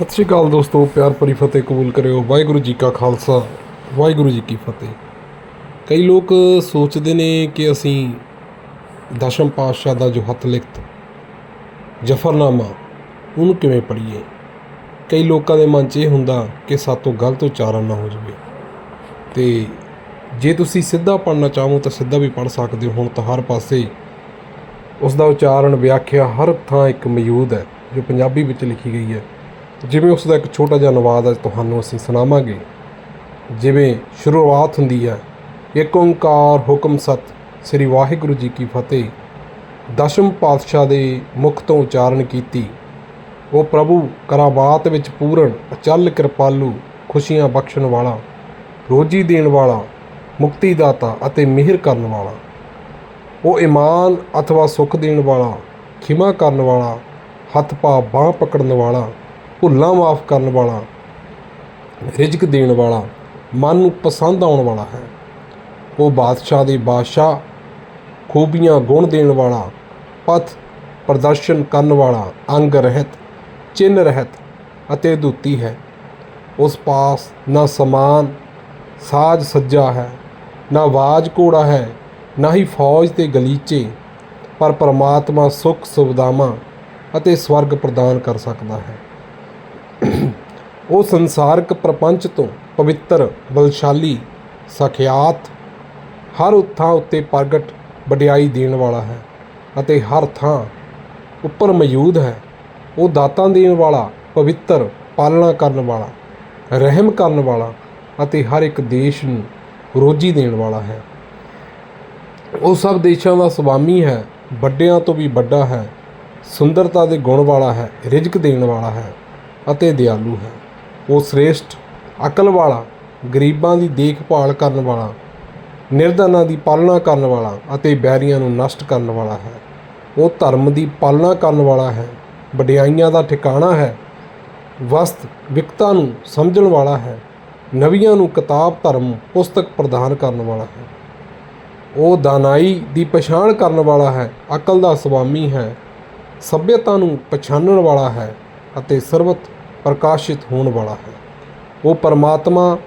ਸਤਿ ਸ਼੍ਰੀ ਅਕਾਲ ਦੋਸਤੋ, ਪਿਆਰ ਭਰੀ ਫਤਿਹ ਕਬੂਲ ਕਰਿਓ। ਵਾਹਿਗੁਰੂ ਜੀ ਕਾ ਖਾਲਸਾ, ਵਾਹਿਗੁਰੂ ਜੀ ਕੀ ਫਤਿਹ। ਕਈ ਲੋਕ ਸੋਚਦੇ ਨੇ ਕਿ ਅਸੀਂ ਦਸ਼ਮ ਪਾਤਸ਼ਾਹ ਦਾ ਜੋ ਹੱਥ ਲਿਖਤ ਜਫਰਨਾਮਾ, ਉਹਨੂੰ ਕਿਵੇਂ ਪੜ੍ਹੀਏ? ਕਈ ਲੋਕਾਂ ਦੇ ਮਨ 'ਚ ਇਹ ਹੁੰਦਾ ਕਿ ਸਾਤੋਂ ਗਲਤ ਉਚਾਰਨ ਨਾ ਹੋ ਜਾਵੇ। ਤੇ ਜੇ ਤੁਸੀਂ ਸਿੱਧਾ ਪੜ੍ਹਨਾ ਚਾਹੋ ਤਾਂ ਸਿੱਧਾ ਵੀ ਪੜ੍ਹ ਸਕਦੇ ਹੋ। ਹੁਣ ਤਾਂ ਹਰ ਪਾਸੇ ਉਸ ਦਾ ਉਚਾਰਨ, ਵਿਆਖਿਆ ਹਰ ਥਾਂ ਇੱਕ ਮੌਜੂਦ ਹੈ, ਜੋ ਪੰਜਾਬੀ ਵਿੱਚ ਲਿਖੀ ਗਈ ਹੈ। ਜਿਵੇਂ ਉਸ ਦਾ ਇੱਕ ਛੋਟਾ ਜਿਹਾ ਅਨੁਵਾਦ ਅੱਜ ਤੁਹਾਨੂੰ ਅਸੀਂ ਸੁਣਾਵਾਂਗੇ, ਜਿਵੇਂ ਸ਼ੁਰੂਆਤ ਹੁੰਦੀ ਹੈ ਏਕ ਓੰਕਾਰ ਹੁਕਮ ਸਤ, ਸ੍ਰੀ ਵਾਹਿਗੁਰੂ ਜੀ ਕੀ ਫਤਿਹ, ਦਸ਼ਮ ਪਾਤਸ਼ਾਹ ਦੇ ਮੁਖ ਤੋਂ ਉਚਾਰਨ ਕੀਤੀ, ਉਹ ਪ੍ਰਭੂ ਕਰਾਬਾਤ ਵਿੱਚ ਪੂਰਨ, ਅਚਲ ਕਿਰਪਾਲੂ, ਖੁਸ਼ੀਆਂ ਬਖਸ਼ਣ ਵਾਲਾ, ਰੋਜੀ ਦੇਣ ਵਾਲਾ ਮੁਕਤੀ ਦਾਤਾ ਅਤੇ ਮਿਹਰ ਕਰਨ ਵਾਲਾ, ਉਹ ਇਮਾਨ ਅਥਵਾ ਸੁਖ ਦੇਣ ਵਾਲਾ, ਖਿਮਾ ਕਰਨ ਵਾਲਾ ਹੱਥ ਪਾ ਬਾਹ ਪਕੜਨ ਵਾਲਾ ਭੁੱਲਾਂ ਮਾਫ ਕਰਨ ਵਾਲਾ, ਰਿਜ਼ਕ ਦੇਣ ਵਾਲਾ, ਮਨ ਨੂੰ ਪਸੰਦ ਆਉਣ ਵਾਲਾ ਹੈ। ਉਹ ਬਾਦਸ਼ਾਹ ਦੇ ਬਾਦਸ਼ਾਹ, ਖੂਬੀਆਂ ਗੁਣ ਦੇਣ ਵਾਲਾ, ਪਥ ਪ੍ਰਦਰਸ਼ਨ ਕਰਨ ਵਾਲਾ, ਅੰਗ ਰਹਿਤ, ਚਿੰਨ ਰਹਿਤ ਅਤੇ ਅਦੁੱਤੀ ਹੈ। ਉਸ ਪਾਸ ਨਾ ਸਮਾਨ, ਸਾਜ ਸੱਜਾ ਹੈ, ਨਾ ਆਵਾਜ਼ ਘੋੜਾ ਹੈ, ਨਾ ਹੀ ਫੌਜ ਤੇ ਗਲੀਚੇ, ਪਰ ਪਰਮਾਤਮਾ ਸੁਖ ਸੁਵਿਧਾਵਾਂ ਅਤੇ ਸਵਰਗ ਪ੍ਰਦਾਨ ਕਰ ਸਕਦਾ ਹੈ। ਉਹ ਸੰਸਾਰਕ ਪ੍ਰਪੰਚ ਤੋਂ ਪਵਿੱਤਰ, ਬਲਸ਼ਾਲੀ, ਸਖਿਆਤ, ਹਰ ਥਾਂ ਉੱਤੇ ਪ੍ਰਗਟ ਵਡਿਆਈ ਦੇਣ ਵਾਲਾ ਹੈ ਅਤੇ ਹਰ ਥਾਂ ਉੱਪਰ ਮੌਜੂਦ ਹੈ। ਉਹ ਦਾਤਾਂ ਦੇਣ ਵਾਲਾ, ਪਵਿੱਤਰ, ਪਾਲਣਾ ਕਰਨ ਵਾਲਾ, ਰਹਿਮ ਕਰਨ ਵਾਲਾ ਅਤੇ ਹਰ ਇੱਕ ਦੇਸ਼ ਨੂੰ ਰੋਜੀ ਦੇਣ ਵਾਲਾ ਹੈ। ਉਹ ਸਭ ਦੇਸ਼ਾਂ ਦਾ ਸੁਆਮੀ ਹੈ, ਵੱਡਿਆਂ ਤੋਂ ਵੀ ਵੱਡਾ ਹੈ, ਸੁੰਦਰਤਾ ਦੇ ਗੁਣ ਵਾਲਾ ਹੈ, ਰਿਜ਼ਕ ਦੇਣ ਵਾਲਾ ਹੈ ਅਤੇ ਦਿਆਲੂ ਹੈ। ਉਹ ਸ੍ਰੇਸ਼ਟ, ਅਕਲ ਵਾਲਾ, ਗਰੀਬਾਂ ਦੀ ਦੇਖਭਾਲ ਕਰਨ ਵਾਲਾ, ਨਿਰਧਨਾਂ ਦੀ ਪਾਲਣਾ ਕਰਨ ਵਾਲਾ ਅਤੇ ਬੈਰੀਆਂ ਨੂੰ ਨਸ਼ਟ ਕਰਨ ਵਾਲਾ ਹੈ। ਉਹ ਧਰਮ ਦੀ ਪਾਲਣਾ ਕਰਨ ਵਾਲਾ ਹੈ, ਵਡਿਆਈਆਂ ਦਾ ਠਿਕਾਣਾ ਹੈ, ਵਸਤ ਵਿਕਤਾ ਨੂੰ ਸਮਝਣ ਵਾਲਾ ਹੈ, ਨਵੀਆਂ ਨੂੰ ਕਿਤਾਬ ਧਰਮ ਪੁਸਤਕ ਪ੍ਰਦਾਨ ਕਰਨ ਵਾਲਾ ਹੈ। ਉਹ ਦਾਨਾਈ ਦੀ ਪਛਾਣ ਕਰਨ ਵਾਲਾ ਹੈ, ਅਕਲ ਦਾ ਸੁਆਮੀ ਹੈ, ਸਭਿਅਤਾ ਨੂੰ ਪਛਾਣਨ ਵਾਲਾ ਹੈ ਅਤੇ ਸਰਬਤ ਪ੍ਰਕਾਸ਼ਿਤ ਹੋਣ ਵਾਲਾ ਹੈ। ਉਹ ਪਰਮਾਤਮਾ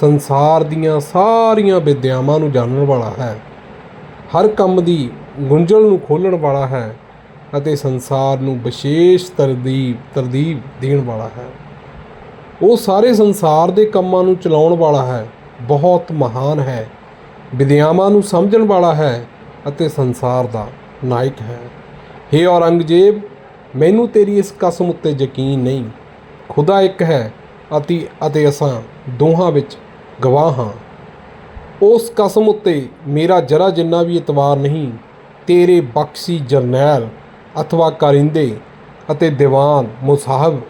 ਸੰਸਾਰ ਦੀਆਂ ਸਾਰੀਆਂ ਵਿਦਿਆਵਾਂ ਨੂੰ ਜਾਣਨ ਵਾਲਾ ਹੈ। ਹਰ ਕੰਮ ਦੀ ਗੁੰਝਲ ਨੂੰ ਖੋਲਣ ਵਾਲਾ ਹੈ ਅਤੇ ਸੰਸਾਰ ਨੂੰ ਵਿਸ਼ੇਸ਼ ਤਰਦੀਬ ਤਰਦੀਬ ਦੇਣ ਵਾਲਾ ਹੈ। ਉਹ ਸਾਰੇ ਸੰਸਾਰ ਦੇ ਕੰਮਾਂ ਨੂੰ ਚਲਾਉਣ ਵਾਲਾ ਹੈ, ਬਹੁਤ ਮਹਾਨ ਹੈ, ਵਿਦਿਆਵਾਂ ਨੂੰ ਸਮਝਣ ਵਾਲਾ ਹੈ ਅਤੇ ਸੰਸਾਰ ਦਾ ਨਾਇਕ ਹੈ। ਹੇ ਔਰੰਗਜ਼ੇਬ, ਮੈਨੂੰ ਤੇਰੀ ਇਸ ਕਸਮ ਉੱਤੇ ਯਕੀਨ ਨਹੀਂ। ਖੁਦਾ ਇੱਕ ਹੈ ਅਤੇ ਅਤੇ ਅਸਾਂ ਦੋਹਾਂ ਵਿੱਚ ਗਵਾਹ ਹਾਂ। ਉਸ ਕਸਮ ਉੱਤੇ ਮੇਰਾ ਜਰਾ ਜਿੰਨਾ ਵੀ ਇਤਵਾਰ ਨਹੀਂ, ਤੇਰੇ ਬਖਸ਼ੀ ਜਰਨੈਲ ਅਥਵਾ ਕਰਿੰਦੇ ਅਤੇ ਦੀਵਾਨ ਮੁਸਾਹਬ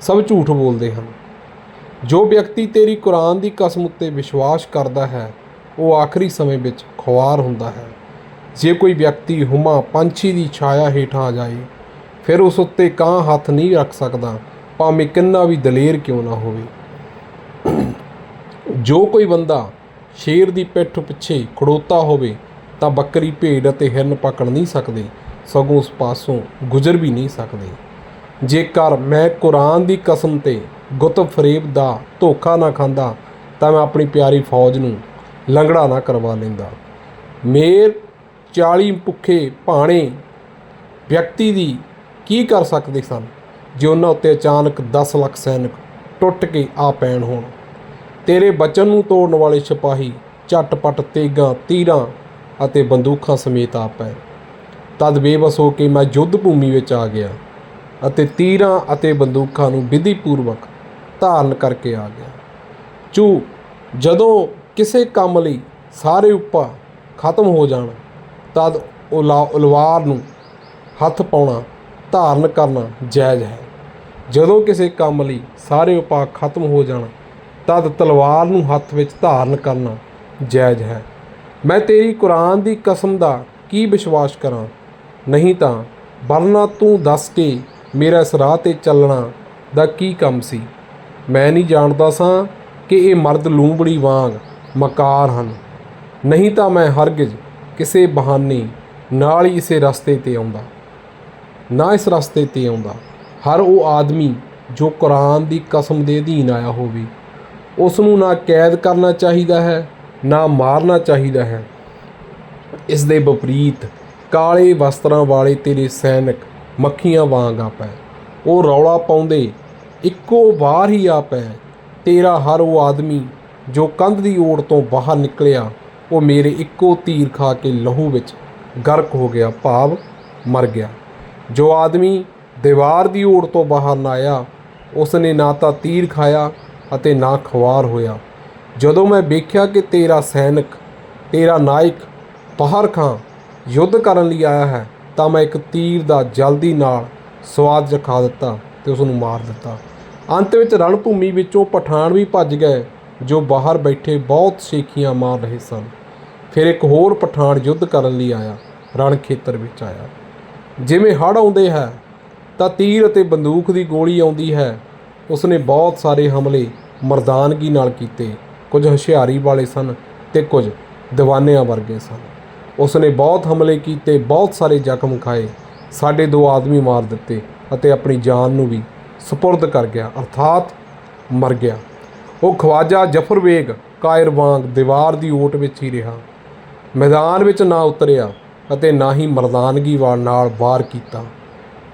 ਸਭ ਝੂਠ ਬੋਲਦੇ ਹਨ। ਜੋ ਵਿਅਕਤੀ ਤੇਰੀ ਕੁਰਾਨ ਦੀ ਕਸਮ ਉੱਤੇ ਵਿਸ਼ਵਾਸ ਕਰਦਾ ਹੈ, ਉਹ ਆਖਰੀ ਸਮੇਂ ਵਿੱਚ ਖੁਆਰ ਹੁੰਦਾ ਹੈ। ਜੇ ਕੋਈ ਵਿਅਕਤੀ ਹੁਮਾ ਪੰਛੀ ਦੀ ਛਾਇਆ ਹੇਠਾਂ ਆ ਜਾਏ, ਫਿਰ ਉਸ ਉੱਤੇ ਕਾਂ ਹੱਥ ਨਹੀਂ ਰੱਖ ਸਕਦਾ। ਭਾਵੇਂ ਕਿੰਨਾ ਵੀ ਦਲੇਰ ਕਿਉਂ ਨਾ ਹੋਵੇ। ਜੋ ਕੋਈ ਬੰਦਾ ਸ਼ੇਰ ਦੀ ਪਿੱਠ ਪਿੱਛੇ ਖੜੋਤਾ ਹੋਵੇ, ਤਾਂ ਬੱਕਰੀ ਭੇਡ ਅਤੇ ਹਿਰਨ ਪਕੜ ਨਹੀਂ ਸਕਦੇ, ਸਗੋਂ ਉਸ ਪਾਸੋਂ ਗੁਜ਼ਰ ਵੀ ਨਹੀਂ ਸਕਦੇ। ਜੇਕਰ ਮੈਂ ਕੁਰਾਨ ਦੀ ਕਸਮ ਤੇ ਗੁਤਬ ਫਰੇਬ ਦਾ ਧੋਖਾ ਨਾ ਖਾਂਦਾ, ਤਾਂ ਮੈਂ ਆਪਣੀ ਪਿਆਰੀ ਫੌਜ ਨੂੰ ਲੰਗੜਾ ਨਾ ਕਰਵਾ ਲੈਂਦਾ। ਮੇਰ 40 ਭੁੱਖੇ ਭਾਣੇ ਵਿਅਕਤੀ ਦੀ ਕੀ ਕਰ ਸਕਦੇ ਸਨ? ਜੇ ਉਹਨਾਂ ਉੱਤੇ ਅਚਾਨਕ 10 ਲੱਖ ਸੈਨਿਕ ਟੁੱਟ ਕੇ ਆ ਪੈਣ ਹੋਣ, ਤੇਰੇ ਬਚਨ ਨੂੰ ਤੋੜਨ ਵਾਲੇ ਸਿਪਾਹੀ ਝਟਪਟ ਤੇਗਾਂ, ਤੀਰਾਂ ਅਤੇ ਬੰਦੂਕਾਂ ਸਮੇਤ ਆ ਪਏ। ਤਦ ਬੇਬਸ ਹੋ ਕੇ ਮੈਂ ਯੁੱਧ ਭੂਮੀ ਵਿੱਚ ਆ ਗਿਆ ਅਤੇ ਤੀਰਾਂ ਅਤੇ ਬੰਦੂਕਾਂ ਨੂੰ ਵਿਧੀ ਪੂਰਵਕ ਧਾਰਨ ਕਰਕੇ ਆ ਗਿਆ। ਚੂ, ਜਦੋਂ ਕਿਸੇ ਕੰਮ ਲਈ ਸਾਰੇ ਉਪਾ ਖਤਮ ਹੋ ਜਾਣ, ਤਦ ਉਲਵਾਰ ਨੂੰ ਹੱਥ ਪਾਉਣਾ, ਧਾਰਨ ਕਰਨਾ ਜਾਇਜ਼ ਹੈ। ਜਦੋਂ ਕਿਸੇ ਕੰਮ ਲਈ ਸਾਰੇ ਉਪਾਅ ਖਤਮ ਹੋ ਜਾਣ, ਤਦ ਤਲਵਾਰ ਨੂੰ ਹੱਥ ਵਿੱਚ ਧਾਰਨ ਕਰਨਾ ਜਾਇਜ਼ ਹੈ। ਮੈਂ ਤੇਰੀ ਕੁਰਾਨ ਦੀ ਕਸਮ ਦਾ ਕੀ ਵਿਸ਼ਵਾਸ ਕਰਾਂ? ਨਹੀਂ ਤਾਂ, ਵਰਨਾ ਤੂੰ ਦੱਸ ਕੇ ਮੇਰਾ ਇਸ ਰਾਹ ਤੇ ਚੱਲਣਾ ਦਾ ਕੀ ਕੰਮ ਸੀ? ਮੈਂ ਨਹੀਂ ਜਾਣਦਾ ਸਾਂ ਕਿ ਇਹ ਮਰਦ ਲੂੰਬੜੀ ਵਾਂਗ ਮਕਾਰ ਹਨ। ਨਹੀਂ ਤਾਂ ਮੈਂ ਹਰਗਿਜ਼ ਕਿਸੇ ਬਹਾਨੇ ਨਾਲ ਹੀ ਇਸੇ ਰਸਤੇ ਤੇ ਆਉਂਦਾ, ਨਾ ਇਸ ਰਸਤੇ ਤੇ ਆਉਂਦਾ। ਹਰ ਉਹ ਆਦਮੀ ਜੋ ਕੁਰਾਨ ਦੀ ਕਸਮ ਦੇ ਅਧੀਨ ਆਇਆ ਹੋਵੇ, ਉਸ ਨੂੰ ਨਾ ਕੈਦ ਕਰਨਾ ਚਾਹੀਦਾ ਹੈ, ਨਾ ਮਾਰਨਾ ਚਾਹੀਦਾ ਹੈ। ਇਸ ਦੇ ਵਿਪਰੀਤ ਕਾਲੇ ਵਸਤਰਾਂ ਵਾਲੇ ਤੇਰੇ ਸੈਨਿਕ ਮੱਖੀਆਂ ਵਾਂਗ ਆ ਪਏ ਉਹ ਰੌਲਾ ਪਾਉਂਦੇ ਇੱਕੋ ਵਾਰ ਹੀ ਆ ਪਏ ਤੇਰਾ ਹਰ ਉਹ ਆਦਮੀ ਜੋ ਕੰਧ ਦੀ ਓੜ ਤੋਂ ਬਾਹਰ ਨਿਕਲਿਆ, ਉਹ ਮੇਰੇ ਇੱਕੋ ਤੀਰ ਖਾ ਕੇ ਲਹੂ ਵਿੱਚ ਗਰਕ ਹੋ ਗਿਆ, ਭਾਵ ਮਰ ਗਿਆ। ਜੋ ਆਦਮੀ ਦੀਵਾਰ ਦੀ ਓੜ ਤੋਂ ਬਾਹਰ ਨਾ ਆਇਆ। ਉਸ ਨੇ ਨਾ ਤਾਂ ਤੀਰ ਖਾਇਆ ਅਤੇ ਨਾ ਖਵਾਰ ਹੋਇਆ। ਜਦੋਂ ਮੈਂ ਵੇਖਿਆ ਕਿ ਤੇਰਾ ਸੈਨਿਕ, ਤੇਰਾ ਨਾਇਕ ਬਾਹਰ ਖਾਂ, ਯੁੱਧ ਕਰਨ ਲਈ ਆਇਆ ਹੈ, ਤਾਂ ਮੈਂ ਇੱਕ ਤੀਰ ਦਾ ਜਲਦੀ ਨਾਲ ਸਵਾਦ ਚਖਾ ਦਿੱਤਾ ਤੇ ਉਸ ਨੂੰ ਮਾਰ ਦਿੱਤਾ। ਅੰਤ ਵਿੱਚ ਰਣ ਭੂਮੀ ਵਿੱਚੋਂ ਪਠਾਨ ਵੀ ਭੱਜ ਗਏ, ਜੋ ਬਾਹਰ ਬੈਠੇ ਬਹੁਤ ਸ਼ੇਖੀਆਂ ਮਾਰ ਰਹੇ ਸਨ। ਫਿਰ ਇੱਕ ਹੋਰ ਪਠਾਨ ਯੁੱਧ ਕਰਨ ਲਈ ਆਇਆ, ਰਣ ਖੇਤਰ ਵਿੱਚ ਆਇਆ। ਜਿਵੇਂ ਹੜ੍ਹ ਆਉਂਦੇ ਹੈ ਤਾਂ ਤੀਰ ਅਤੇ ਬੰਦੂਕ ਦੀ ਗੋਲੀ ਆਉਂਦੀ ਹੈ। ਉਸ ਨੇ ਬਹੁਤ ਸਾਰੇ ਹਮਲੇ ਮਰਦਾਨਗੀ ਨਾਲ ਕੀਤੇ। ਕੁਝ ਹੁਸ਼ਿਆਰੀ ਵਾਲੇ ਸਨ ਤੇ ਕੁਝ ਦੀਵਾਨਿਆਂ ਵਰਗੇ ਸਨ। ਉਸਨੇ ਬਹੁਤ ਹਮਲੇ ਕੀਤੇ, ਬਹੁਤ ਸਾਰੇ ਜ਼ਖਮ ਖਾਏ, ਸਾਡੇ ਦੋ ਆਦਮੀ ਮਾਰ ਦਿੱਤੇ ਅਤੇ ਆਪਣੀ ਜਾਨ ਨੂੰ ਵੀ ਸਪੁਰਦ ਕਰ ਗਿਆ, ਅਰਥਾਤ ਮਰ ਗਿਆ। ਉਹ ਖਵਾਜਾ ਜਫਰ ਬੇਗ ਕਾਇਰ ਵਾਂਗ ਦੀਵਾਰ ਦੀ ਓਟ ਵਿੱਚ ਹੀ ਰਿਹਾ। ਮੈਦਾਨ ਵਿੱਚ ਨਾ ਉਤਰਿਆ ਅਤੇ ਨਾ ਹੀ ਮਰਦਾਨਗੀ ਵਾਲ ਨਾਲ ਵਾਰ ਕੀਤਾ।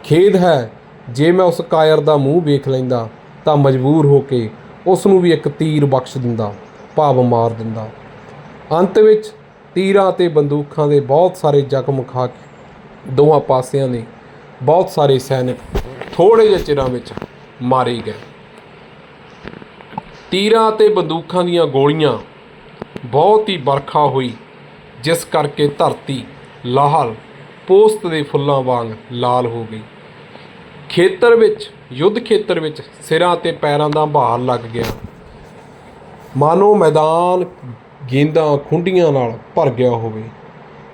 ਖੇਦ ਹੈ, ਜੇ ਮੈਂ ਉਸ ਕਾਇਰ ਦਾ ਮੂੰਹ ਵੇਖ ਲੈਂਦਾ, ਤਾਂ ਮਜਬੂਰ ਹੋ ਕੇ ਉਸ ਨੂੰ ਵੀ ਇੱਕ ਤੀਰ ਬਖਸ਼ ਦਿੰਦਾ, ਭਾਵ ਮਾਰ ਦਿੰਦਾ। ਅੰਤ ਵਿੱਚ ਤੀਰਾਂ ਤੇ ਬੰਦੂਕਾਂ ਦੇ ਬਹੁਤ ਸਾਰੇ ਜ਼ਖਮ ਖਾ ਕੇ ਦੋਹਾਂ ਪਾਸਿਆਂ ਦੇ ਬਹੁਤ ਸਾਰੇ ਸੈਨਿਕ ਥੋੜੇ ਜਿਹੇ ਚਿਰਾਂ ਵਿੱਚ ਮਾਰੇ ਗਏ। ਤੀਰਾਂ ਤੇ ਬੰਦੂਕਾਂ ਦੀਆਂ ਗੋਲੀਆਂ ਬਹੁਤ ਹੀ ਵਰਖਾ ਹੋਈ, ਜਿਸ ਕਰਕੇ ਧਰਤੀ ਲਾਹਲ, ਪੋਸਤ ਦੇ ਫੁੱਲਾਂ ਵਾਂਗ ਲਾਲ ਹੋ ਗਈ। ਖੇਤਰ ਵਿੱਚ, ਯੁੱਧ ਖੇਤਰ ਵਿੱਚ ਸਿਰਾਂ ਤੇ ਪੈਰਾਂ ਦਾ ਭਾਰ ਲੱਗ ਗਿਆ। ਮਾਨੋ ਮੈਦਾਨ ਗੇਂਦਾਂ ਖੁੰਡੀਆਂ ਨਾਲ ਭਰ ਗਿਆ ਹੋਵੇ।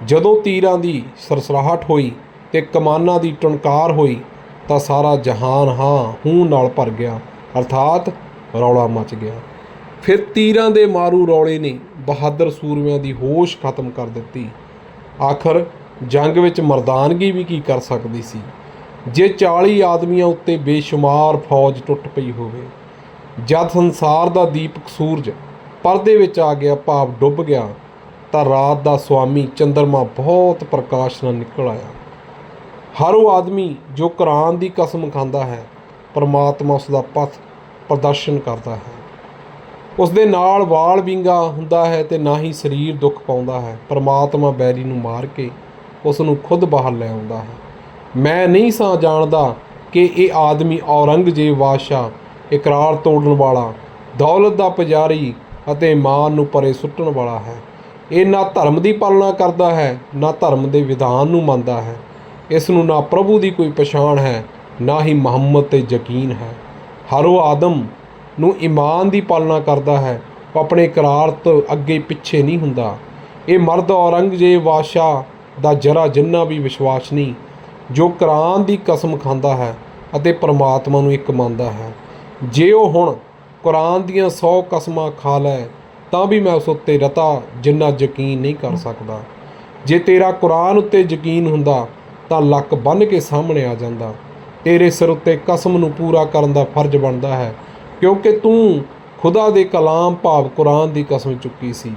ਜਦੋਂ ਤੀਰਾਂ ਦੀ ਸਰਸਰਾਹਟ ਹੋਈ ਤੇ ਕਮਾਨਾਂ ਦੀ ਟਣਕਾਰ ਹੋਈ, ਤਾਂ ਸਾਰਾ ਜਹਾਨ ਹਾਂ ਹੂੰ ਨਾਲ ਭਰ ਗਿਆ, ਅਰਥਾਤ ਰੌਲਾ ਮਚ ਗਿਆ। ਫਿਰ ਤੀਰਾਂ ਦੇ ਮਾਰੂ ਰੌਲੇ ਨੇ ਬਹਾਦਰ ਸੂਰਮਿਆਂ ਦੀ ਹੋਸ਼ ਖਤਮ ਕਰ ਦਿੱਤੀ। ਆਖਰ ਜੰਗ ਵਿੱਚ ਮਰਦਾਨਗੀ ਵੀ ਕੀ ਕਰ ਸਕਦੀ ਸੀ? ਜੇ 40 ਆਦਮੀਆਂ ਉੱਤੇ ਬੇਸ਼ੁਮਾਰ ਫੌਜ ਟੁੱਟ ਪਈ ਹੋਵੇ, ਜਦ ਸੰਸਾਰ ਦਾ ਦੀਪਕ ਸੂਰਜ ਪਰਦੇ ਵਿੱਚ ਆ ਗਿਆ ਭਾਵ ਡੁੱਬ ਗਿਆ, ਤਾਂ ਰਾਤ ਦਾ ਸੁਆਮੀ ਚੰਦਰਮਾ ਬਹੁਤ ਪ੍ਰਕਾਸ਼ ਨਾਲ ਨਿਕਲ ਆਇਆ। ਹਰ ਉਹ ਆਦਮੀ ਜੋ ਕੁਰਾਨ ਦੀ ਕਸਮ ਖਾਂਦਾ ਹੈ, ਪਰਮਾਤਮਾ ਉਸ ਦਾ ਪਥ ਪ੍ਰਦਰਸ਼ਨ ਕਰਦਾ ਹੈ। ਉਸ ਦੇ ਨਾਲ ਵਾਲ ਵਿੰਗਾ ਹੁੰਦਾ ਹੈ ਤੇ ਨਾ ਹੀ ਸਰੀਰ ਦੁੱਖ ਪਾਉਂਦਾ ਹੈ। ਪਰਮਾਤਮਾ ਬੈਰੀ ਨੂੰ ਮਾਰ ਕੇ ਉਸ ਨੂੰ ਖੁਦ ਬਾਹਰ ਲੈ ਆਉਂਦਾ ਹੈ। ਮੈਂ ਨਹੀਂ ਸਾਂ ਜਾਣਦਾ ਕਿ ਇਹ ਆਦਮੀ ਔਰੰਗਜ਼ੇਬ ਬਾਦਸ਼ਾਹ ਇਕਰਾਰ ਤੋੜਨ ਵਾਲਾ, ਦੌਲਤ ਦਾ ਪੁਜਾਰੀ ਅਤੇ ਮਾਨ ਨੂੰ ਪਰੇ ਸੁੱਟਣ ਵਾਲਾ ਹੈ। ਇਹ ਨਾ ਧਰਮ ਦੀ ਪਾਲਣਾ ਕਰਦਾ ਹੈ, ਨਾ ਧਰਮ ਦੇ ਵਿਧਾਨ ਨੂੰ ਮੰਨਦਾ ਹੈ। ਇਸ ਨੂੰ ਨਾ ਪ੍ਰਭੂ ਦੀ ਕੋਈ ਪਛਾਣ ਹੈ, ਨਾ ਹੀ ਮੁਹੰਮਦ ਤੇ ਯਕੀਨ ਹੈ। ਹਰ ਉਹ ਆਦਮ ਨੂੰ ਈਮਾਨ ਦੀ ਪਾਲਣਾ ਕਰਦਾ ਹੈ, ਉਹ ਆਪਣੇ ਇਕਰਾਰ ਤੋਂ ਅੱਗੇ ਪਿੱਛੇ ਨਹੀਂ ਹੁੰਦਾ। ਇਹ ਮਰਦ ਔਰੰਗਜ਼ੇਬ ਬਾਦਸ਼ਾਹ ਦਾ ਜਰਾ ਜਿੰਨਾ ਵੀ ਵਿਸ਼ਵਾਸ ਨਹੀਂ ਜੋ ਕੁਰਾਨ ਦੀ ਕਸਮ ਖਾਂਦਾ ਹੈ ਅਤੇ ਪਰਮਾਤਮਾ ਨੂੰ ਇੱਕ ਮੰਨਦਾ ਹੈ। ਜੇ ਉਹ ਹੁਣ ਕੁਰਾਨ ਦੀਆਂ 100 ਕਸਮਾਂ ਖਾ ਲੈ, ਤਾਂ ਵੀ ਮੈਂ ਉਸ ਉੱਤੇ ਰਤਾ ਜਿੰਨਾ ਯਕੀਨ ਨਹੀਂ ਕਰ ਸਕਦਾ। ਜੇ ਤੇਰਾ ਕੁਰਾਨ ਉੱਤੇ ਯਕੀਨ ਹੁੰਦਾ, ਤਾਂ ਲੱਕ ਬੰਨ ਕੇ ਸਾਹਮਣੇ ਆ ਜਾਂਦਾ। ਤੇਰੇ ਸਿਰ ਉੱਤੇ ਕਸਮ ਨੂੰ ਪੂਰਾ ਕਰਨ ਦਾ ਫਰਜ਼ ਬਣਦਾ ਹੈ, ਕਿਉਂਕਿ ਤੂੰ ਖੁਦਾ ਦੇ ਕਲਾਮ ਭਾਵ ਕੁਰਾਨ ਦੀ ਕਸਮ ਚੁੱਕੀ ਸੀ।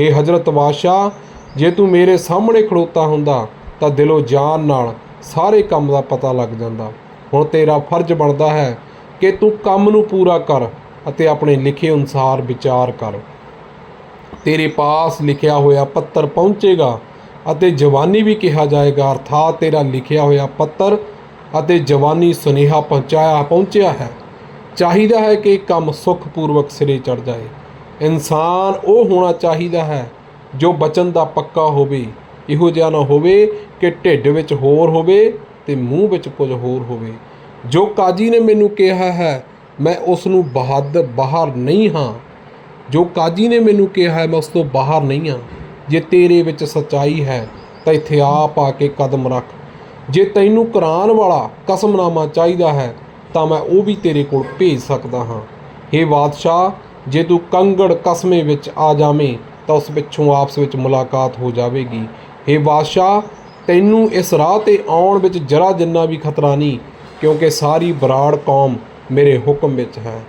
हे ਹਜ਼ਰਤ ਬਾਦਸ਼ਾਹ, ਜੇ ਤੂੰ ਮੇਰੇ ਸਾਹਮਣੇ ਖੜੋਤਾ ਹੁੰਦਾ, ਤਾਂ ਦਿਲੋਂ ਜਾਨ ਨਾਲ ਸਾਰੇ ਕੰਮ ਦਾ ਪਤਾ ਲੱਗ ਜਾਂਦਾ। ਹੁਣ ਤੇਰਾ ਫਰਜ਼ ਬਣਦਾ ਹੈ ਕਿ ਤੂੰ ਕੰਮ ਨੂੰ ਪੂਰਾ ਕਰ ਅਤੇ ਆਪਣੇ ਲਿਖੇ ਅਨੁਸਾਰ ਵਿਚਾਰ ਕਰ। ਤੇਰੇ ਪਾਸ ਲਿਖਿਆ ਹੋਇਆ ਪੱਤਰ ਪਹੁੰਚੇਗਾ ਅਤੇ ਜਵਾਨੀ ਵੀ ਕਿਹਾ ਜਾਏਗਾ, ਅਰਥਾਤ ਤੇਰਾ ਲਿਖਿਆ ਹੋਇਆ ਪੱਤਰ ਅਤੇ ਜਵਾਨੀ ਸੁਨੇਹਾ ਪਹੁੰਚਾਇਆ, ਪਹੁੰਚਿਆ ਹੈ। ਚਾਹੀਦਾ ਹੈ ਕਿ ਇਹ ਕੰਮ ਸੁਖਪੂਰਵਕ ਸਿਰੇ ਚੜ ਜਾਏ। ਇਨਸਾਨ ਉਹ ਹੋਣਾ ਚਾਹੀਦਾ ਹੈ ਜੋ ਬਚਨ ਦਾ ਪੱਕਾ ਹੋਵੇ, ਇਹੋ ਜਿਹਾ ਨਾ ਹੋਵੇ ਕਿ ਢਿੱਡ ਵਿੱਚ ਹੋਰ ਹੋਵੇ ਤੇ ਮੂੰਹ ਵਿੱਚ ਕੁਝ ਹੋਰ ਹੋਵੇ। ਜੋ ਕਾਜੀ ਨੇ ਮੈਨੂੰ ਕਿਹਾ ਹੈ, ਮੈਂ ਉਸ ਨੂੰ ਬਹਾਦਰ ਬਾਹਰ ਨਹੀਂ ਹਾਂ। ਜੋ ਕਾਜੀ ਨੇ ਮੈਨੂੰ ਕਿਹਾ ਹੈ, ਮੈਂ ਉਸ ਤੋਂ ਬਾਹਰ ਨਹੀਂ ਹਾਂ। ਜੇ ਤੇਰੇ ਵਿੱਚ ਸਚਾਈ ਹੈ, ਤਾਂ ਇੱਥੇ ਆਪ ਆ ਕੇ ਕਦਮ ਰੱਖ। ਜੇ ਤੈਨੂੰ ਕੁਰਾਨ ਵਾਲਾ ਕਸਮਨਾਮਾ ਚਾਹੀਦਾ ਹੈ, ਤਾਂ ਮੈਂ ਉਹ ਵੀ ਤੇਰੇ ਕੋਲ ਭੇਜ ਸਕਦਾ ਹਾਂ। हे ਬਾਦਸ਼ਾਹ, ਜੇ ਤੂੰ ਕੰਗੜ ਕਸਮੇ ਵਿੱਚ ਆ ਜਾਵੇਂ, ਤਾਂ ਉਸ ਪਿੱਛੋਂ ਆਪਸ ਵਿੱਚ ਮੁਲਾਕਾਤ ਹੋ ਜਾਵੇਗੀ। हे ਬਾਦਸ਼ਾਹ ਤੈਨੂੰ ਇਸ ਰਾਹ ਤੇ ਆਉਣ ਵਿੱਚ ਜਰਾ ਜਿੰਨਾ ਵੀ ਖਤਰਾ ਨਹੀਂ, ਕਿਉਂਕਿ ਸਾਰੀ ਬਰਾੜ ਕੌਮ ਮੇਰੇ ਹੁਕਮ ਵਿੱਚ ਹੈ।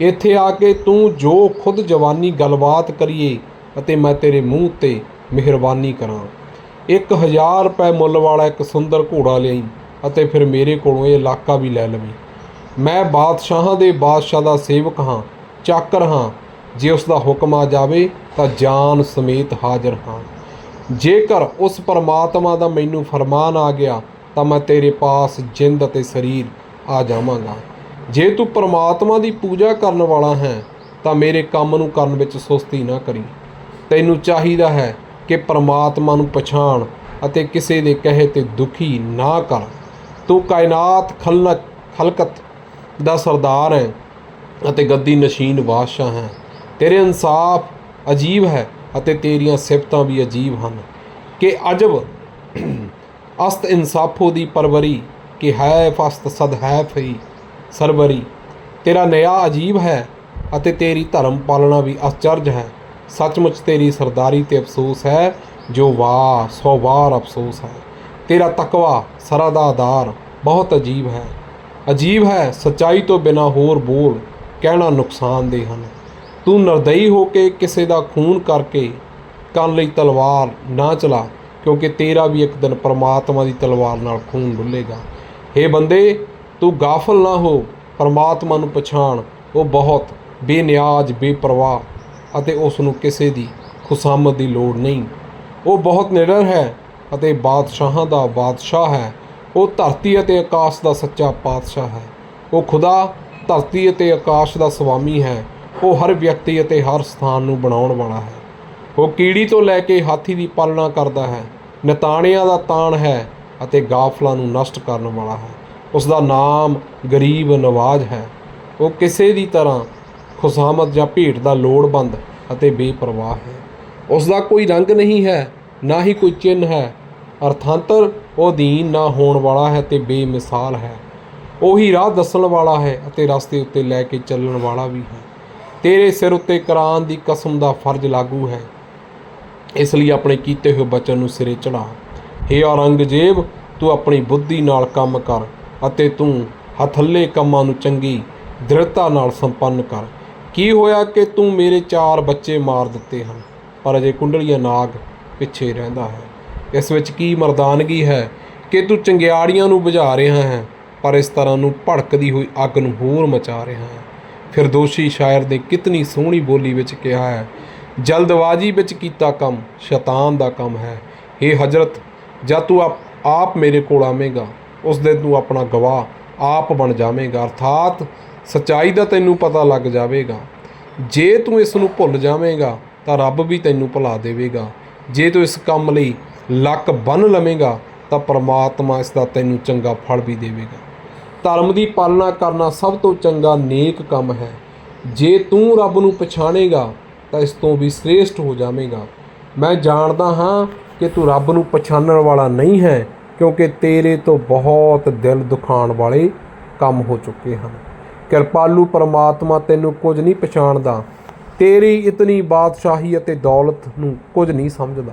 ਇੱਥੇ ਆ ਕੇ ਤੂੰ ਜੋ ਖੁਦ ਜਵਾਨੀ ਗੱਲਬਾਤ ਕਰੀਏ ਅਤੇ ਮੈਂ ਤੇਰੇ ਮੂੰਹ ਤੇ ਮਿਹਰਬਾਨੀ ਕਰਾਂ। 1000 ਰੁਪਏ ਮੁੱਲ ਵਾਲਾ ਇੱਕ ਸੁੰਦਰ ਘੋੜਾ ਲਈ ਅਤੇ ਫਿਰ ਮੇਰੇ ਕੋਲੋਂ ਇਹ ਇਲਾਕਾ ਵੀ ਲੈ ਲਵੀਂ। ਮੈਂ ਬਾਦਸ਼ਾਹਾਂ ਦੇ ਬਾਦਸ਼ਾਹ ਦਾ ਸੇਵਕ ਹਾਂ, ਚਾਕਰ ਹਾਂ। ਜੇ ਉਸ ਦਾ ਹੁਕਮ ਆ ਜਾਵੇ ਤਾਂ ਜਾਨ ਸਮੇਤ ਹਾਜ਼ਰ ਹਾਂ। ਜੇਕਰ ਉਸ ਪਰਮਾਤਮਾ ਦਾ ਮੈਨੂੰ ਫਰਮਾਨ ਆ ਗਿਆ, ਤਾਂ ਮੈਂ ਤੇਰੇ ਪਾਸ ਜਿੰਦ ਅਤੇ ਸਰੀਰ ਆ ਜਾਵਾਂਗਾ। ਜੇ ਤੂੰ ਪਰਮਾਤਮਾ ਦੀ ਪੂਜਾ ਕਰਨ ਵਾਲਾ ਹੈ, ਤਾਂ ਮੇਰੇ ਕੰਮ ਨੂੰ ਕਰਨ ਵਿੱਚ ਸੁਸਤੀ ਨਾ ਕਰੀ। ਤੈਨੂੰ ਚਾਹੀਦਾ ਹੈ ਕਿ ਪਰਮਾਤਮਾ ਨੂੰ ਪਛਾਣ ਅਤੇ ਕਿਸੇ ਦੇ ਕਹੇ ਤੇ ਦੁਖੀ ਨਾ ਕਰ। ਤੂੰ ਕਾਇਨਾਤ ਖਲਨਕ ਖਲਕਤ ਦਾ ਸਰਦਾਰ ਹੈ ਅਤੇ ਗੱਦੀ ਨਸ਼ੀਨ ਬਾਦਸ਼ਾਹ ਹੈ। ਤੇਰੇ ਇਨਸਾਫ ਅਜੀਬ ਹੈ ਅਤੇ ਤੇਰੀਆਂ ਸਿਫਤਾਂ ਵੀ ਅਜੀਬ ਹਨ ਕਿ ਅਜਬ ਅਸਤ ਇਨਸਾਫੋ ਦੀ ਪਰਵਰੀ ਕਿ ਹੈ ਫਸਤ ਸਦ ਹੈ ਫਰੀ ਸਰਵਰੀ। ਤੇਰਾ ਨਿਆਂ ਅਜੀਬ ਹੈ ਅਤੇ ਤੇਰੀ ਧਰਮ ਪਾਲਣਾ ਵੀ ਅਚਰਜ ਹੈ। ਸੱਚਮੁੱਚ ਤੇਰੀ ਸਰਦਾਰੀ ਤੇ ਅਫਸੋਸ ਹੈ, ਜੋ ਵਾਹ ਸੌ ਵਾਰ ਅਫਸੋਸ ਹੈ। ਤੇਰਾ ਤਕਵਾ ਸਰਾ ਦਾ ਆਧਾਰ ਬਹੁਤ ਅਜੀਬ ਹੈ। ਅਜੀਬ ਹੈ, ਸਚਾਈ ਤੋਂ ਬਿਨਾ ਹੋਰ ਬੋਲ ਕਹਿਣਾ ਨੁਕਸਾਨਦੇ ਹਨ। ਤੂੰ ਨਰਦਈ ਹੋ ਕੇ ਕਿਸੇ ਦਾ ਖੂਨ ਕਰਕੇ ਕੰਨ ਲਈ ਤਲਵਾਰ ਨਾ ਚਲਾ, ਕਿਉਂਕਿ ਤੇਰਾ ਵੀ ਇੱਕ ਦਿਨ ਪਰਮਾਤਮਾ ਦੀ ਤਲਵਾਰ ਨਾਲ ਖੂਨ ਡੁੱਲੇਗਾ। ਹੇ ਬੰਦੇ, ਤੂੰ ਗਾਫਲ ਨਾ ਹੋ, ਪਰਮਾਤਮਾ ਨੂੰ ਪਛਾਣ। ਉਹ ਬਹੁਤ ਬੇਨਿਆਜ਼, ਬੇਪਰਵਾਹ ਅਤੇ ਉਸ ਨੂੰ ਕਿਸੇ ਦੀ ਖੁਸ਼ਾਮਦ ਦੀ ਲੋੜ ਨਹੀਂ। ਉਹ ਬਹੁਤ ਨਿਡਰ ਹੈ ਅਤੇ ਬਾਦਸ਼ਾਹਾਂ ਦਾ ਬਾਦਸ਼ਾਹ ਹੈ। ਉਹ ਧਰਤੀ ਅਤੇ ਆਕਾਸ਼ ਦਾ ਸੱਚਾ ਪਾਤਸ਼ਾਹ ਹੈ। ਉਹ ਖੁਦਾ ਧਰਤੀ ਅਤੇ ਆਕਾਸ਼ ਦਾ ਸੁਆਮੀ ਹੈ। ਉਹ ਹਰ ਵਿਅਕਤੀ ਅਤੇ ਹਰ ਸਥਾਨ ਨੂੰ ਬਣਾਉਣ ਵਾਲਾ ਹੈ। ਉਹ ਕੀੜੀ ਤੋਂ ਲੈ ਕੇ ਹਾਥੀ ਦੀ ਪਾਲਣਾ ਕਰਦਾ ਹੈ। ਨਤਾਣਿਆਂ ਦਾ ਤਾਣ ਹੈ ਅਤੇ ਗਾਫਲਾਂ ਨੂੰ ਨਸ਼ਟ ਕਰਨ ਵਾਲਾ ਹੈ। ਉਸ ਦਾ ਨਾਮ ਗਰੀਬ ਨਵਾਜ਼ ਹੈ। ਉਹ ਕਿਸੇ ਦੀ ਤਰ੍ਹਾਂ ਖੁਸ਼ਾਮਦ ਜਾਂ ਭੇਟ ਦਾ ਲੋੜਵੰਦ ਅਤੇ ਬੇਪਰਵਾਹ ਹੈ। ਉਸ ਦਾ ਕੋਈ ਰੰਗ ਨਹੀਂ ਹੈ, ਨਾ ਹੀ ਕੋਈ ਚਿੰਨ੍ਹ ਹੈ। ਅਰਥਾਂਤਰ ਉਹ ਦੀਨ ਨਾ ਹੋਣ ਵਾਲਾ ਹੈ ਤੇ ਬੇਮਿਸਾਲ ਹੈ। ਉਹੀ ਰਾਹ ਦੱਸਣ ਵਾਲਾ ਹੈ ਅਤੇ ਰਸਤੇ ਉੱਤੇ ਲੈ ਕੇ ਚੱਲਣ ਵਾਲਾ ਵੀ ਹੈ। ਤੇਰੇ ਸਿਰ ਉੱਤੇ ਕੁਰਾਨ ਦੀ ਕਸਮ ਦਾ ਫਰਜ਼ ਲਾਗੂ ਹੈ। ਇਸ ਲਈ ਆਪਣੇ ਕੀਤੇ ਹੋਏ ਬਚਨ ਨੂੰ ਸਿਰੇ ਚੜਾ ਹੇ ਔਰੰਗਜ਼ੇਬ, ਤੂੰ ਆਪਣੀ ਬੁੱਧੀ ਨਾਲ ਕੰਮ ਕਰ ਅਤੇ ਤੂੰ ਹਥੱਲੇ ਕੰਮਾਂ ਨੂੰ ਚੰਗੀ ਦ੍ਰਿੜਤਾ ਨਾਲ ਸੰਪੰਨ ਕਰ। ਕੀ ਹੋਇਆ ਕਿ ਤੂੰ ਮੇਰੇ ਚਾਰ ਬੱਚੇ ਮਾਰ ਦਿੱਤੇ ਹਨ, ਪਰ ਅਜੇ ਕੁੰਡਲੀਆ ਨਾਗ ਪਿੱਛੇ ਰਹਿੰਦਾ ਹੈ। ਇਸ ਵਿੱਚ ਕੀ ਮਰਦਾਨਗੀ ਹੈ ਕਿ ਤੂੰ ਚੰਗਿਆੜੀਆਂ ਨੂੰ ਬੁਝਾ ਰਿਹਾ ਹੈ, ਪਰ ਇਸ ਤਰ੍ਹਾਂ ਨੂੰ ਭੜਕਦੀ ਹੋਈ ਅੱਗ ਨੂੰ ਹੋਰ ਮਚਾ ਰਿਹਾ ਹੈ। ਫਿਰਦੋਸ਼ੀ ਸ਼ਾਇਰ ਨੇ ਕਿਤਨੀ ਸੋਹਣੀ ਬੋਲੀ ਵਿੱਚ ਕਿਹਾ ਹੈ, ਜਲਦਬਾਜ਼ੀ ਵਿੱਚ ਕੀਤਾ ਕੰਮ ਸ਼ੈਤਾਨ ਦਾ ਕੰਮ ਹੈ। ਇਹ ਹਜ਼ਰਤ ਜਦ ਤੂੰ ਆਪ ਮੇਰੇ ਕੋਲ ਆਵੇਂਗਾ, ਉਸ ਦਿਨ ਤੂੰ ਆਪਣਾ ਗਵਾਹ ਆਪ ਬਣ ਜਾਵੇਂਗਾ, ਅਰਥਾਤ ਸਚਾਈ ਦਾ ਤੈਨੂੰ ਪਤਾ ਲੱਗ ਜਾਵੇਗਾ। ਜੇ ਤੂੰ ਇਸ ਨੂੰ ਭੁੱਲ ਜਾਵੇਂਗਾ, ਤਾਂ ਰੱਬ ਵੀ ਤੈਨੂੰ ਭੁਲਾ ਦੇਵੇਗਾ। ਜੇ ਤੂੰ ਇਸ ਕੰਮ ਲਈ ਲੱਕ ਬੰਨ ਲਵੇਂਗਾ, ਤਾਂ ਪਰਮਾਤਮਾ ਇਸ ਦਾ ਤੈਨੂੰ ਚੰਗਾ ਫਲ ਵੀ ਦੇਵੇਗਾ। ਧਰਮ ਦੀ ਪਾਲਣਾ ਕਰਨਾ ਸਭ ਤੋਂ ਚੰਗਾ ਨੇਕ ਕੰਮ ਹੈ। ਜੇ ਤੂੰ ਰੱਬ ਨੂੰ ਪਛਾਣੇਗਾ, ਤਾਂ ਇਸ ਤੋਂ ਵੀ ਸ੍ਰੇਸ਼ਟ ਹੋ ਜਾਵੇਂਗਾ। ਮੈਂ ਜਾਣਦਾ ਹਾਂ ਕਿ ਤੂੰ ਰੱਬ ਨੂੰ ਪਛਾਣਨ ਵਾਲਾ ਨਹੀਂ ਹੈ, ਕਿਉਂਕਿ ਤੇਰੇ ਤੋਂ ਬਹੁਤ ਦਿਲ ਦੁਖਾਉਣ ਵਾਲੇ ਕੰਮ ਹੋ ਚੁੱਕੇ ਹਨ। ਕਿਰਪਾਲੂ ਪਰਮਾਤਮਾ ਤੈਨੂੰ ਕੁਝ ਨਹੀਂ ਪਛਾਣਦਾ। ਤੇਰੀ ਇਤਨੀ ਬਾਦਸ਼ਾਹੀ ਅਤੇ ਦੌਲਤ ਨੂੰ ਕੁਝ ਨਹੀਂ ਸਮਝਦਾ।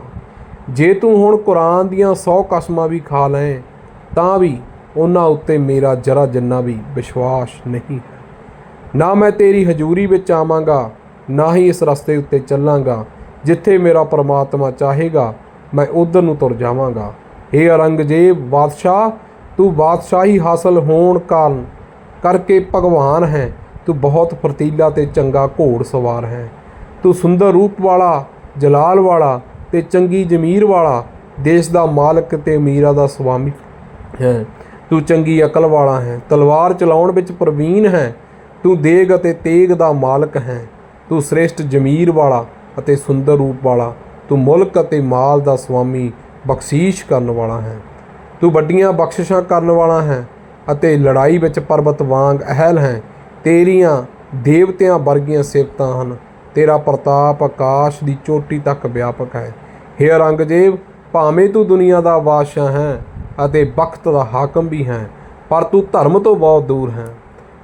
ਜੇ ਤੂੰ ਹੁਣ ਕੁਰਾਨ ਦੀਆਂ 100 ਕਸਮਾਂ ਵੀ ਖਾ ਲਏ, ਤਾਂ ਵੀ ਉਹਨਾਂ ਉੱਤੇ ਮੇਰਾ ਜਰਾ ਜਿੰਨਾ ਵੀ ਵਿਸ਼ਵਾਸ ਨਹੀਂ ਹੈ। ਨਾ ਮੈਂ ਤੇਰੀ ਹਜ਼ੂਰੀ ਵਿੱਚ ਆਵਾਂਗਾ, ਨਾ ਹੀ ਇਸ ਰਸਤੇ ਉੱਤੇ ਚੱਲਾਂਗਾ। ਜਿੱਥੇ ਮੇਰਾ ਪ੍ਰਮਾਤਮਾ ਚਾਹੇਗਾ, ਮੈਂ ਉਧਰ ਨੂੰ ਤੁਰ ਜਾਵਾਂਗਾ। ਏ ਔਰੰਗਜ਼ੇਬ ਬਾਦਸ਼ਾਹ, ਤੂੰ ਬਾਦਸ਼ਾਹੀ ਹਾਸਲ ਹੋਣ ਕਾਰਨ ਕਰਕੇ ਭਗਵਾਨ ਹੈ। ਤੂੰ ਬਹੁਤ ਫਰਤੀਲਾ ਤੇ ਚੰਗਾ ਘੋੜ ਸਵਾਰ ਹੈ। ਤੂੰ ਸੁੰਦਰ ਰੂਪ ਵਾਲਾ, ਜਲਾਲ ਵਾਲਾ ਤੇ ਚੰਗੀ ਜ਼ਮੀਰ ਵਾਲਾ ਦੇਸ਼ ਦਾ ਮਾਲਕ ਤੇ ਅਮੀਰਾਂ ਦਾ ਸੁਆਮੀ ਹੈ। ਤੂੰ ਚੰਗੀ ਅਕਲ ਵਾਲਾ ਹੈ, ਤਲਵਾਰ ਚਲਾਉਣ ਵਿੱਚ ਪ੍ਰਵੀਨ ਹੈ, ਤੂੰ ਦੇਗ ਅਤੇ ਤੇਗ ਦਾ ਮਾਲਕ ਹੈ, ਤੂੰ ਸ੍ਰੇਸ਼ਟ ਜ਼ਮੀਰ ਵਾਲਾ ਅਤੇ ਸੁੰਦਰ ਰੂਪ ਵਾਲਾ, ਤੂੰ ਮੁਲਕ ਅਤੇ ਮਾਲ ਦਾ ਸੁਆਮੀ ਬਖਸ਼ੀਸ਼ ਕਰਨ ਵਾਲਾ ਹੈ, ਤੂੰ ਵੱਡੀਆਂ ਬਖਸ਼ਿਸ਼ਾਂ ਕਰਨ ਵਾਲਾ ਹੈ ਅਤੇ ਲੜਾਈ ਵਿੱਚ ਪਰਬਤ ਵਾਂਗ ਅਹਿਲ ਹੈ, ਤੇਰੀਆਂ ਦੇਵਤਿਆਂ ਵਰਗੀਆਂ ਸਿਫਤਾਂ ਹਨ, ਤੇਰਾ ਪ੍ਰਤਾਪ ਆਕਾਸ਼ ਦੀ ਚੋਟੀ ਤੱਕ ਵਿਆਪਕ ਹੈ, ਹੇ ਔਰੰਗਜ਼ੇਬ, ਭਾਵੇਂ ਤੂੰ ਦੁਨੀਆ ਦਾ ਬਾਦਸ਼ਾਹ ਹੈ ਅਤੇ ਵਕਤ ਦਾ ਹਾਕਮ ਵੀ ਹੈ, ਪਰ ਤੂੰ ਧਰਮ ਤੋਂ ਬਹੁਤ ਦੂਰ ਹੈ।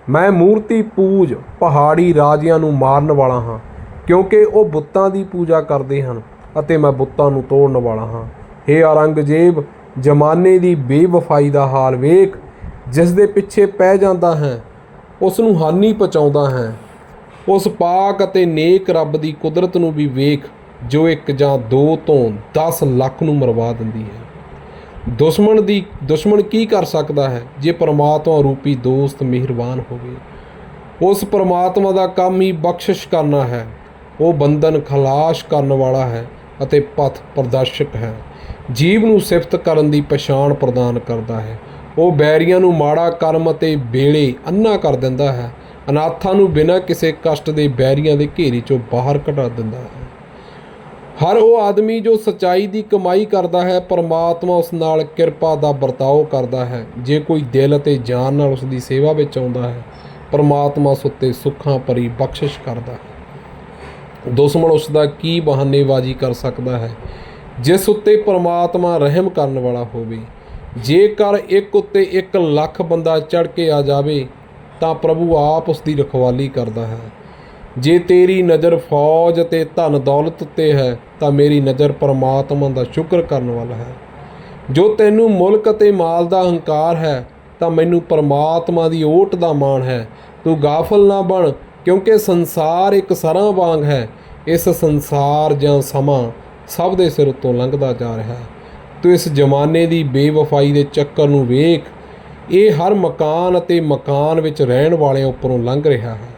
ਮੈਂ ਮੂਰਤੀ, ਪੂਜ, ਪਹਾੜੀ ਰਾਜਿਆਂ ਨੂੰ ਮਾਰਨ ਵਾਲਾ ਹਾਂ, ਕਿਉਂਕਿ ਉਹ ਬੁੱਤਾਂ ਦੀ ਪੂਜਾ ਕਰਦੇ ਹਨ ਅਤੇ ਮੈਂ ਬੁੱਤਾਂ ਨੂੰ ਤੋੜਨ ਵਾਲਾ ਹਾਂ। ਹੇ ਔਰੰਗਜ਼ੇਬ, ਜ਼ਮਾਨੇ ਦੀ ਬੇਵਫਾਈ ਦਾ ਹਾਲ ਵੇਖ, ਜਿਸ ਦੇ ਪਿੱਛੇ ਪੈ ਜਾਂਦਾ ਹੈ, ਉਸ ਨੂੰ ਹਾਨੀ ਪਹੁੰਚਾਉਂਦਾ ਹੈ। ਉਸ ਪਾਕ ਅਤੇ ਨੇਕ ਰੱਬ ਦੀ ਕੁਦਰਤ ਨੂੰ ਵੀ ਵੇਖ, ਜੋ ਇੱਕ ਜਾਂ ਦੋ ਤੋਂ 10 ਲੱਖ ਨੂੰ ਮਰਵਾ ਦਿੰਦੀ ਹੈ। ਦੁਸ਼ਮਣ ਦੀ, ਦੁਸ਼ਮਣ ਕੀ ਕਰ ਸਕਦਾ ਹੈ? ਜੇ ਪਰਮਾਤਮਾ ਰੂਪੀ ਦੋਸਤ ਮਿਹਰਬਾਨ ਹੋਵੇ। ਉਸ ਪਰਮਾਤਮਾ ਦਾ ਕੰਮ ਹੀ ਬਖਸ਼ਿਸ਼ ਕਰਨਾ ਹੈ। ਉਹ ਬੰਧਨ ਖਲਾਸ਼ ਕਰਨ ਵਾਲਾ ਹੈ ਅਤੇ ਪਥ ਪ੍ਰਦਰਸ਼ਕ ਹੈ। ਜੀਵ ਨੂੰ ਸਿਫਤ ਕਰਨ ਦੀ ਪਛਾਣ ਪ੍ਰਦਾਨ ਕਰਦਾ ਹੈ। ਉਹ ਬੈਰੀਆਂ ਨੂੰ ਮਾੜਾ ਕਰਮ ਅਤੇ ਬੇੜੇ ਅੰਨਾ ਕਰ ਦਿੰਦਾ ਹੈ। ਅਨਾਥਾਂ ਨੂੰ ਬਿਨਾਂ ਕਿਸੇ ਕਸ਼ਟ ਦੇ ਬੈਰੀਆਂ ਦੇ ਘੇਰੇ ਚੋਂ ਬਾਹਰ ਕਢਾ ਦਿੰਦਾ ਹੈ। ਹਰ ਉਹ ਆਦਮੀ ਜੋ ਸਚਾਈ ਦੀ ਕਮਾਈ ਕਰਦਾ ਹੈ, ਪਰਮਾਤਮਾ ਉਸ ਨਾਲ ਕਿਰਪਾ ਦਾ ਵਰਤਾਓ ਕਰਦਾ ਹੈ। ਜੇ ਕੋਈ ਦਿਲ ਅਤੇ ਜਾਨ ਨਾਲ ਉਸ ਦੀ ਸੇਵਾ ਵਿੱਚ ਆਉਂਦਾ ਹੈ, ਪਰਮਾਤਮਾ ਉਸ ਉੱਤੇ ਸੁੱਖਾਂ ਭਰੀ ਬਖਸ਼ਿਸ਼ ਕਰਦਾ ਹੈ। ਦੁਸ਼ਮਣ ਉਸ ਦਾ ਕੀ ਬਹਾਨੇਬਾਜ਼ੀ ਕਰ ਸਕਦਾ ਹੈ? ਜਿਸ ਉੱਤੇ ਪਰਮਾਤਮਾ ਰਹਿਮ ਕਰਨ ਵਾਲਾ ਹੋਵੇ, ਜੇਕਰ ਇੱਕ ਉੱਤੇ ਇੱਕ ਲੱਖ ਬੰਦਾ ਚੜ ਕੇ ਆ ਜਾਵੇ, ਤਾਂ ਪ੍ਰਭੂ ਆਪ ਉਸ ਦੀ ਰਖਵਾਲੀ ਕਰਦਾ ਹੈ। ਜੇ ਤੇਰੀ ਨਜ਼ਰ ਫੌਜ ਅਤੇ ਧਨ ਦੌਲਤ ਉੱਤੇ ਹੈ, ਤਾਂ ਮੇਰੀ ਨਜ਼ਰ ਪਰਮਾਤਮਾ ਦਾ ਸ਼ੁਕਰ ਕਰਨ ਵੱਲ ਹੈ। ਜੋ ਤੈਨੂੰ ਮੁਲਕ ਅਤੇ ਮਾਲ ਦਾ ਹੰਕਾਰ ਹੈ, ਤਾਂ ਮੈਨੂੰ ਪਰਮਾਤਮਾ ਦੀ ਓਟ ਦਾ ਮਾਣ ਹੈ। ਤੂੰ ਗਾਫਲ ਨਾ ਬਣ, ਕਿਉਂਕਿ ਸੰਸਾਰ ਇੱਕ ਸਰਾਂ ਵਾਂਗ ਹੈ। ਇਸ ਸੰਸਾਰ ਜਾਂ ਸਮਾਂ ਸਭ ਦੇ ਸਿਰ ਉੱਤੋਂ ਲੰਘਦਾ ਜਾ ਰਿਹਾ ਹੈ। ਤੂੰ ਇਸ ਜ਼ਮਾਨੇ ਦੀ ਬੇਵਫਾਈ ਦੇ ਚੱਕਰ ਨੂੰ ਵੇਖ। ਇਹ ਹਰ ਮਕਾਨ ਅਤੇ ਮਕਾਨ ਵਿੱਚ ਰਹਿਣ ਵਾਲਿਆਂ ਉੱਪਰੋਂ ਲੰਘ ਰਿਹਾ ਹੈ।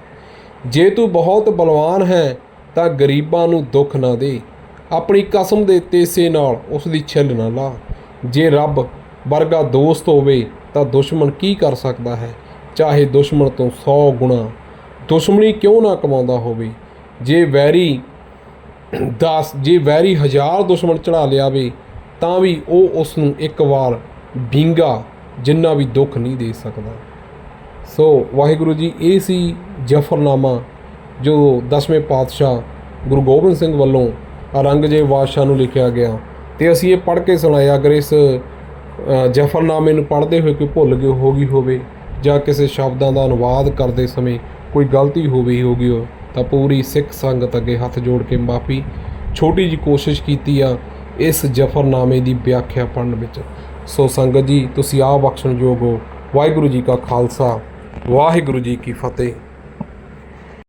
ਜੇ ਤੂੰ ਬਹੁਤ ਬਲਵਾਨ ਹੈ, ਤਾਂ ਗਰੀਬਾਂ ਨੂੰ ਦੁੱਖ ਨਾ ਦੇ। ਆਪਣੀ ਕਸਮ ਦੇ ਤੇਸੇ ਨਾਲ ਉਸ ਦੀ ਛਿੱਲ ਨਾ ਲਾ। ਜੇ ਰੱਬ ਵਰਗਾ ਦੋਸਤ ਹੋਵੇ, ਤਾਂ ਦੁਸ਼ਮਣ ਕੀ ਕਰ ਸਕਦਾ ਹੈ? ਚਾਹੇ ਦੁਸ਼ਮਣ ਤੋਂ 100 ਗੁਣਾ ਦੁਸ਼ਮਣੀ ਕਿਉਂ ਨਾ ਕਮਾਉਂਦਾ ਹੋਵੇ? ਜੇ ਵੈਰੀ 10 ਜੇ ਵੈਰੀ ਹਜ਼ਾਰ ਦੁਸ਼ਮਣ ਚੜਾ ਲਿਆਵੇ, ਤਾਂ ਵੀ ਉਹ ਉਸ ਨੂੰ ਇੱਕ ਵਾਰ ਵਿੰਗਾ ਜਿੰਨਾ ਵੀ ਦੁੱਖ ਨਹੀਂ ਦੇ ਸਕਦਾ। ਸੋ ਵਾਹਿਗੁਰੂ ਜੀ, ਇਹ ਸੀ ਜਫਰਨਾਮਾ ਜੋ ਦਸਵੇਂ ਪਾਤਸ਼ਾਹ ਗੁਰੂ ਗੋਬਿੰਦ ਸਿੰਘ ਵੱਲੋਂ ਔਰੰਗਜ਼ੇਬ ਬਾਦਸ਼ਾਹ ਨੂੰ ਲਿਖਿਆ ਗਿਆ ਤੇ ਅਸੀਂ ਇਹ ਪੜ੍ਹ ਕੇ ਸੁਣਾਇਆ, ਅਗਰ ਇਸ ਜਫਰਨਾਮੇ ਨੂੰ ਪੜ੍ਹਦੇ ਹੋਏ ਕੋਈ ਭੁੱਲ ਗਈ ਹੋ ਗਈ ਹੋਵੇ ਜਾਂ ਕਿਸੇ ਸ਼ਬਦਾਂ ਦਾ ਅਨੁਵਾਦ ਕਰਦੇ ਸਮੇਂ ਕੋਈ ਗਲਤੀ ਹੋ ਗਈ ਹੋਗੀ ਹੋ, ਤਾਂ ਪੂਰੀ ਸਿੱਖ ਸੰਗਤ ਅੱਗੇ ਹੱਥ ਜੋੜ ਕੇ ਮਾਫੀ, ਛੋਟੀ ਜੀ ਕੋਸ਼ਿਸ਼ ਕੀਤੀ ਆ ਇਸ ਜਫਰਨਾਮੇ ਦੀ ਵਿਆਖਿਆ ਪੜ੍ਹਨ ਵਿੱਚ। ਸੋ ਸੰਗਤ ਜੀ, ਤੁਸੀਂ ਆਪ ਬਖਸ਼ਣਯੋਗ ਹੋ। ਵਾਹਿਗੁਰੂ ਜੀ ਕਾ ਖਾਲਸਾ। ਵਾਹਿਗੁਰੂ ਜੀ ਕੀ ਫਤਿਹ।